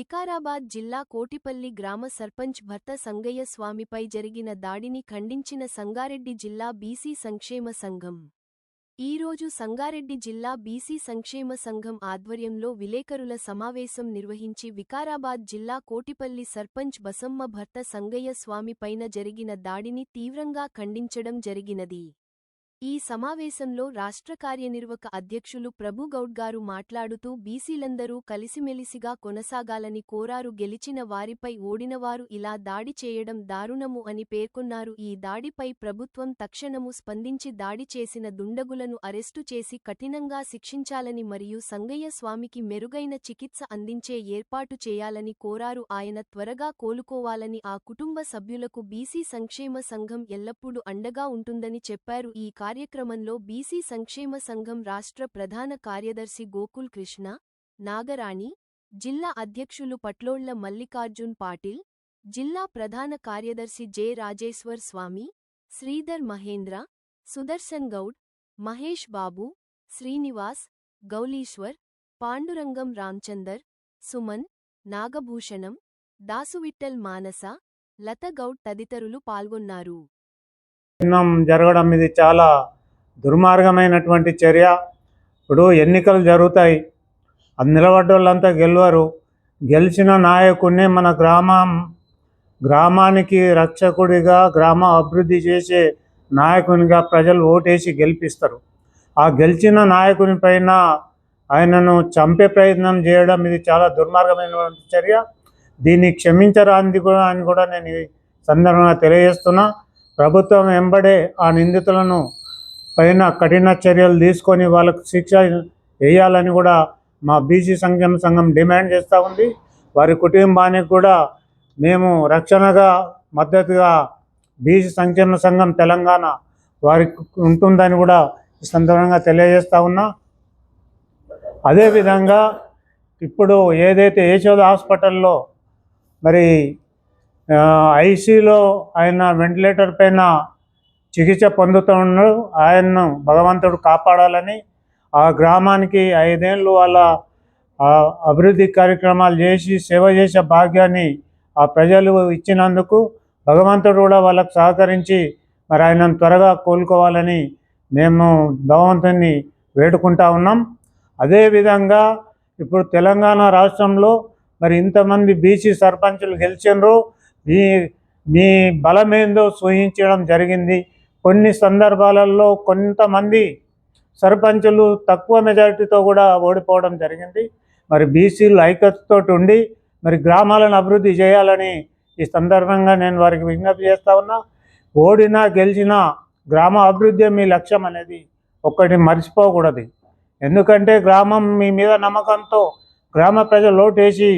వికారాబాద్ జిల్లా కోటిపల్లి గ్రామ సర్పంచ్ భర్త సంగయ్య స్వామిపై జరిగిన దాడిని ఖండించిన సంగారెడ్డి జిల్లా బీసీ సంక్షేమ సంఘం. ఈరోజు సంగారెడ్డి జిల్లా బీసీ సంక్షేమ సంఘం ఆధ్వర్యంలో విలేకరుల సమావేశం నిర్వహించి వికారాబాద్ జిల్లా కోటిపల్లి సర్పంచ్ బసమ్మ భర్త సంగయ్య స్వామిపైన జరిగిన దాడిని తీవ్రంగా ఖండించడం జరిగినది. ఈ సమావేశంలో రాష్ట్ర కార్యనిర్వక అధ్యక్షులు ప్రభుగౌడ్ గారు మాట్లాడుతూ బీసీలందరూ కలిసిమెలిసిగా కొనసాగాలని కోరారు. గెలిచిన వారిపై ఓడినవారు ఇలా దాడి చేయడం దారుణము అని పేర్కొన్నారు. ఈ దాడిపై ప్రభుత్వం తక్షణము స్పందించి దాడి చేసిన దుండగులను అరెస్టు చేసి కఠినంగా శిక్షించాలని మరియు సంగయ్య స్వామికి మెరుగైన చికిత్స అందించే ఏర్పాటు చేయాలని కోరారు. ఆయన త్వరగా కోలుకోవాలని ఆ కుటుంబ సభ్యులకు బీసీ సంక్షేమ సంఘం ఎల్లప్పుడూ అండగా ఉంటుందని చెప్పారు. ఈ కార్యక్రమంలో బీసీ సంక్షేమ సంఘం రాష్ట్ర ప్రధాన కార్యదర్శి గోకుల్ కృష్ణ నాగరాణి జిల్లా అధ్యక్షులు పట్లోళ్ళ మల్లికార్జున్ పాటిల్ జిల్లా ప్రధాన కార్యదర్శి జె రాజేశ్వర్ స్వామి శ్రీధర్ మహేంద్ర సుదర్శన్ గౌడ్ మహేష్ బాబు శ్రీనివాస్ గౌలీశ్వర్ పాండురంగం రామ్చందర్ సుమన్ నాగభూషణం దాసువిట్టల్ మానస లతగౌడ్ తదితరులు పాల్గొన్నారు. చిహ్నం జరగడం ఇది చాలా దుర్మార్గమైనటువంటి చర్య. ఇప్పుడు ఎన్నికలు జరుగుతాయి. అది నిలబడ్డోళ్ళంతా గెలవరు. గెలిచిన నాయకుడిని మన గ్రామం గ్రామానికి రక్షకుడిగా గ్రామ అభివృద్ధి చేసే నాయకునిగా ప్రజలు ఓటేసి గెలిపిస్తారు. ఆ గెలిచిన నాయకుని పైన ఆయనను చంపే ప్రయత్నం చేయడం ఇది చాలా దుర్మార్గమైనటువంటి చర్య. దీన్ని క్షమించరాంది కూడా అని కూడా నేను ఈ సందర్భంగా తెలియజేస్తున్నా. ప్రభుత్వం వెంబడే ఆ నిందితులను పైన కఠిన చర్యలు తీసుకొని వాళ్ళకు శిక్ష వేయాలని కూడా మా బీసీ సంక్షేమ సంఘం డిమాండ్ చేస్తూ ఉంది. వారి కుటుంబానికి కూడా మేము రక్షణగా మద్దతుగా బీసీ సంక్షేమ సంఘం తెలంగాణ వారికి ఉంటుందని కూడా ఈ సందర్భంగా తెలియజేస్తూ ఉన్నా. అదేవిధంగా ఇప్పుడు ఏదైతే యశోద హాస్పిటల్లో మరి ఐసీలో ఆయన వెంటిలేటర్ పైన చికిత్స పొందుతున్నాడు ఆయన్ను భగవంతుడు కాపాడాలని ఆ గ్రామానికి ఐదేళ్ళు వాళ్ళ అభివృద్ధి కార్యక్రమాలు చేసి సేవ చేసే భాగ్యాన్ని ఆ ప్రజలు ఇచ్చినందుకు భగవంతుడు కూడా వాళ్ళకు సహకరించి మరి ఆయనను త్వరగా కోలుకోవాలని మేము భగవంతుని వేడుకుంటా ఉన్నాం. అదేవిధంగా ఇప్పుడు తెలంగాణ రాష్ట్రంలో మరి ఇంతమంది బీసీ సర్పంచులు గెలిచినరు మీ మీ బలమేందో సూచించడం జరిగింది. కొన్ని సందర్భాలలో కొంతమంది సర్పంచులు తక్కువ మెజారిటీతో కూడా ఓడిపోవడం జరిగింది. మరి బీసీలు ఐక్యతతో ఉండి మరి గ్రామాలను అభివృద్ధి చేయాలని ఈ సందర్భంగా నేను వారికి విజ్ఞప్తి చేస్తా ఉన్నా ఓడినా గెలిచినా గ్రామ అభివృద్ధి మీ లక్ష్యం అనేది ఒక్కటి మర్చిపోకూడదు. ఎందుకంటే గ్రామం మీ మీద నమ్మకంతో గ్రామ ప్రజలు ఓటేసి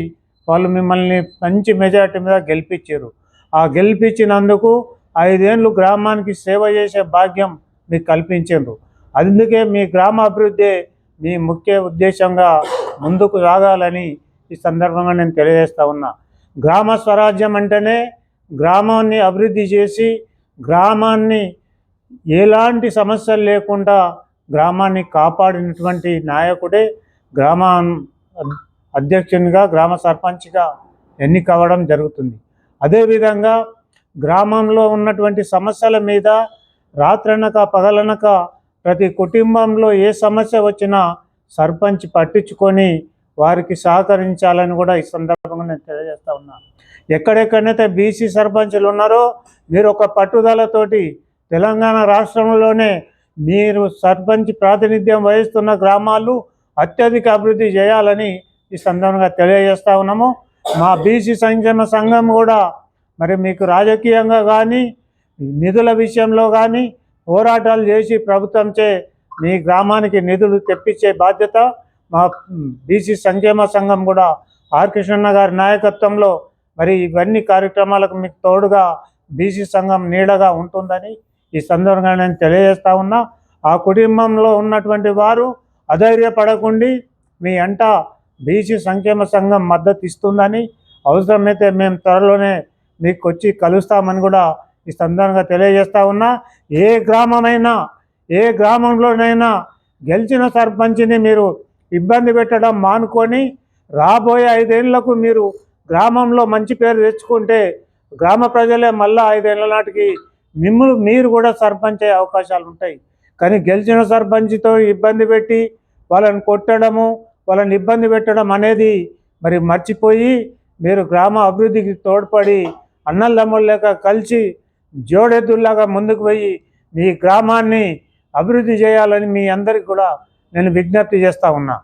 వాళ్ళు మిమ్మల్ని మంచి మెజారిటీ మీద గెలిపించారు. ఆ గెలిపించినందుకు ఐదేళ్ళు గ్రామానికి సేవ చేసే భాగ్యం మీకు కల్పించారు. అందుకే మీ గ్రామ అభివృద్ధి మీ ముఖ్య ఉద్దేశంగా ముందుకు సాగాలని ఈ సందర్భంగా నేను తెలియజేస్తా ఉన్నా. గ్రామ స్వరాజ్యం అంటేనే గ్రామాన్ని అభివృద్ధి చేసి గ్రామాన్ని ఎలాంటి సమస్యలు లేకుండా గ్రామాన్ని కాపాడినటువంటి నాయకుడే గ్రామ అధ్యక్షునిగా గ్రామ సర్పంచ్గా ఎన్నికవ్వడం జరుగుతుంది. అదేవిధంగా గ్రామంలో ఉన్నటువంటి సమస్యల మీద రాత్రనక పగలనక ప్రతి కుటుంబంలో ఏ సమస్య వచ్చినా సర్పంచ్ పట్టించుకొని వారికి సహకరించాలని కూడా ఈ సందర్భంగా నేను తెలియజేస్తా ఉన్నాను ఎక్కడెక్కడైతే బీసీ సర్పంచులు ఉన్నారో మీరు ఒక పట్టుదలతోటి తెలంగాణ రాష్ట్రంలోనే మీరు సర్పంచ్ ప్రాతినిధ్యం వహిస్తున్న గ్రామాలు అత్యధిక అభివృద్ధి చేయాలని ఈ సందర్భంగా తెలియజేస్తా ఉన్నాము. మా బీసీ సంక్షేమ సంఘం కూడా మరి మీకు రాజకీయంగా కానీ నిధుల విషయంలో కానీ పోరాటాలు చేసి ప్రభుత్వంచే మీ గ్రామానికి నిధులు తెప్పించే బాధ్యత మా బీసీ సంక్షేమ సంఘం కూడా. ఆర్ కృష్ణన్న గారి నాయకత్వంలో మరి ఇవన్నీ కార్యక్రమాలకు మీకు తోడుగా బీసీ సంఘం నీడగా ఉంటుందని ఈ సందర్భంగా నేను తెలియజేస్తా ఉన్నా. ఆ కుటుంబంలో ఉన్నటువంటి వారు అధైర్యపడకుండి మీ అంట బీసీ సంక్షేమ సంఘం మద్దతు ఇస్తుందని అవసరమైతే మేము త్వరలోనే మీకు వచ్చి కలుస్తామని కూడా ఈ సందర్భంగా తెలియజేస్తా ఉన్నా. ఏ గ్రామమైనా ఏ గ్రామంలోనైనా గెలిచిన సర్పంచ్ని మీరు ఇబ్బంది పెట్టడం మానుకొని రాబోయే ఐదేళ్ళకు మీరు గ్రామంలో మంచి పేరు తెచ్చుకుంటే గ్రామ ప్రజలే మళ్ళా ఐదేళ్ళ నాటికి మిమ్మల్ని మీరు కూడా సర్పంచ్ అయ్యే అవకాశాలు ఉంటాయి కానీ గెలిచిన సర్పంచ్తో ఇబ్బంది పెట్టి వాళ్ళని కొట్టడము వాళ్ళని ఇబ్బంది పెట్టడం అనేది మరి మర్చిపోయి మీరు గ్రామ అభివృద్ధికి తోడ్పడి అన్నదమ్ములు లేక కలిసి జోడెద్దుల్లాగా ముందుకు పోయి మీ గ్రామాన్ని అభివృద్ధి చేయాలని మీ అందరికి కూడా నేను విజ్ఞప్తి చేస్తూ ఉన్నా.